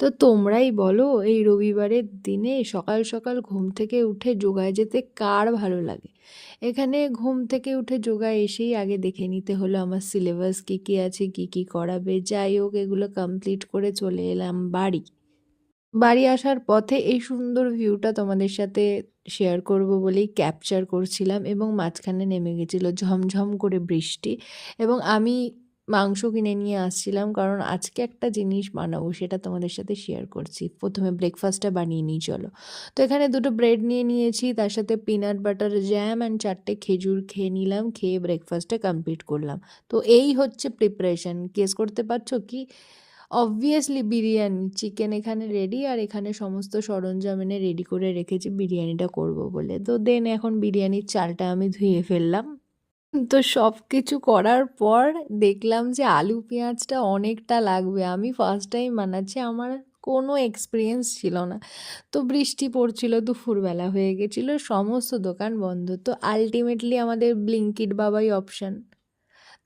তো তোমরাই বলো, এই রবিবারের দিনে সকাল সকাল ঘুম থেকে উঠে যোগায় যেতে কার ভালো লাগে? এখানে ঘুম থেকে উঠে যোগায় এসেই আগে দেখে নিতে হলো আমার সিলেবাস কী কী আছে, কী কী করাবে। যাই হোক, এগুলো কমপ্লিট করে চলে এলাম বাড়ি। বাড়ি আসার পথে এই সুন্দর ভিউটা তোমাদের সাথে শেয়ার করব বলেই ক্যাপচার করছিলাম এবং মাঝখানে নেমে গেছিল ঝমঝম করে বৃষ্টি এবং আমি মাংস কিনে নিয়ে আসছিলাম, কারণ আজকে একটা জিনিস বানাবো সেটা তোমাদের সাথে শেয়ার করছি। প্রথমে ব্রেকফাস্টটা বানিয়ে নিই, চলো। তো এখানে দুটো ব্রেড নিয়ে নিয়েছি, তার সাথে পিনাট বাটার জ্যাম অ্যান্ড চারটে খেজুর খেয়ে নিলাম, খেয়ে ব্রেকফাস্টটা কমপ্লিট করলাম। তো এই হচ্ছে প্রিপারেশন কেস করতে পারছ কি? অবভিয়াসলি বিরিয়ানি চিকেন এখানে রেডি আর এখানে সমস্ত সরঞ্জাম এনে রেডি করে রেখেছি, বিরিয়ানিটা করব বলে। তো দেন এখন বিরিয়ানির চালটা আমি ধুয়ে ফেললাম। তো সব কিছু করার পর দেখলাম যে আলু পেঁয়াজটা অনেকটা লাগবে। আমি ফার্স্ট টাইম বানাচ্ছি, আমার কোনো এক্সপিরিয়েন্স ছিল না। তো বৃষ্টি পড়ছিল, দুপুরবেলা হয়ে গেছিল, সমস্ত দোকান বন্ধ। তো আলটিমেটলি আমাদের ব্লিঙ্কিট বাবাই অপশান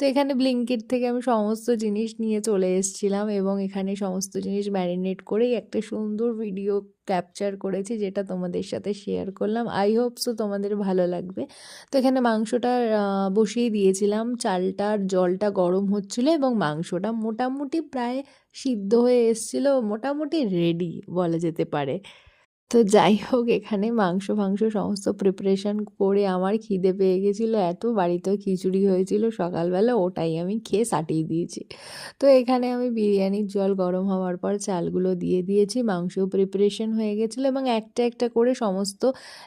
তো এখানে ব্লিঙ্কিট থেকে আমি সমস্ত জিনিস নিয়ে চলে এসেছিলাম এবং এখানে সমস্ত জিনিস ম্যারিনেট করেই একটা সুন্দর ভিডিও ক্যাপচার করেছি যেটা তোমাদের সাথে শেয়ার করলাম। আই হোপ সো তোমাদের ভালো লাগবে। তো এখানে মাংসটা বসিয়ে দিয়েছিলাম। চালটার জলটা গরম হচ্ছিল এবং মাংসটা মোটামুটি প্রায় সিদ্ধ হয়ে এসেছিল, মোটামুটি রেডি বলা যেতে পারে। তো যাই হোক, এখানে মাংস, ফাংস সমস্ত প্রিপারেশন করে আমার খিদে পেয়ে গেছিল। এত বাড়িতেও খিচুড়ি হয়েছিল, সকালবেলা ওটাই আমি খেয়ে সাটিয়ে দিয়েছি। তো এখানে আমি বিরিয়ানির জল গরম হওয়ার পর চালগুলো দিয়ে দিয়েছি, মাংসও প্রিপারেশন হয়ে গেছিল এবং একটা একটা করে সমস্ত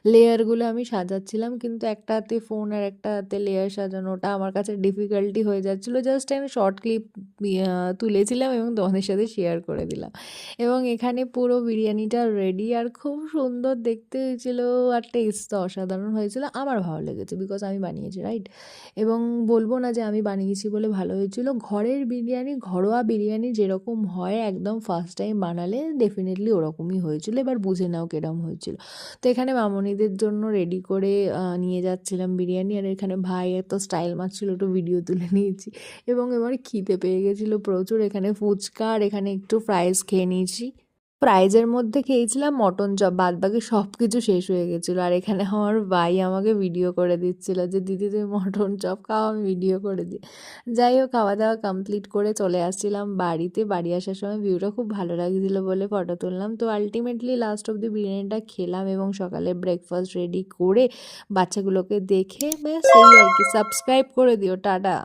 লেয়ারগুলো আমি সাজাচ্ছিলাম। কিন্তু একটা হাতে ফোন আর একটা হাতে লেয়ার সাজানোটা আমার কাছে ডিফিকাল্টি হয়ে যাচ্ছিল। জাস্ট আমি শর্ট ক্লিপ তুলেছিলাম এবং তোমাদের সাথে শেয়ার করে দিলাম। এবং এখানে পুরো বিরিয়ানিটা রেডি আর খুব সুন্দর দেখতে হয়েছিল আর টেস্ট অসাধারণ হয়েছিল। আমার ভালো লেগেছে বিকজ আমি বানিয়েছি রাইট এবং বলব না যে আমি বানিয়েছি বলে ভালো হয়েছিল। ঘরের বিরিয়ানি, ঘরোয়া বিরিয়ানি যেরকম হয় একদম ফার্স্ট টাইম বানালে ডেফিনেটলি ওরকমই হয়েছিল। এবার বুঝে নাও কিরম হয়েছিল। তো এখানে মামনিদের জন্য রেডি করে নিয়ে যাচ্ছিলাম বিরিয়ানি। আর এখানে ভাই এত স্টাইল মারছিল একটু ভিডিও তুলে নিয়েছি। এবং এবার খিদে পেয়ে গেছিল প্রচুর, এখানে ফুচকা আর এখানে একটু ফ্রাইস খেয়ে নিয়েছি। প্রাইজের মধ্যে খেয়েছিলাম মটন চপ বাদ বাকি সব কিছু শেষ হয়ে গেছিল। আর এখানে আমার ভাই আমাকে ভিডিও করে দিচ্ছিল যে, দিদি, তুমি মটন চপ খাও, আমি ভিডিও করে দিই যাই হোক, খাওয়া দাওয়া কমপ্লিট করে চলে আসছিলাম বাড়িতে। বাড়ি আসার সময় ভিউটা খুব ভালো লাগছিল বলে ফটো তুললাম। তো আলটিমেটলি লাস্ট অব দি বিরিয়ানিটা খেলাম এবং সকালে ব্রেকফাস্ট রেডি করে বাচ্চাগুলোকে দেখে এই আর কি। সাবস্ক্রাইব করে দিও, টাটা।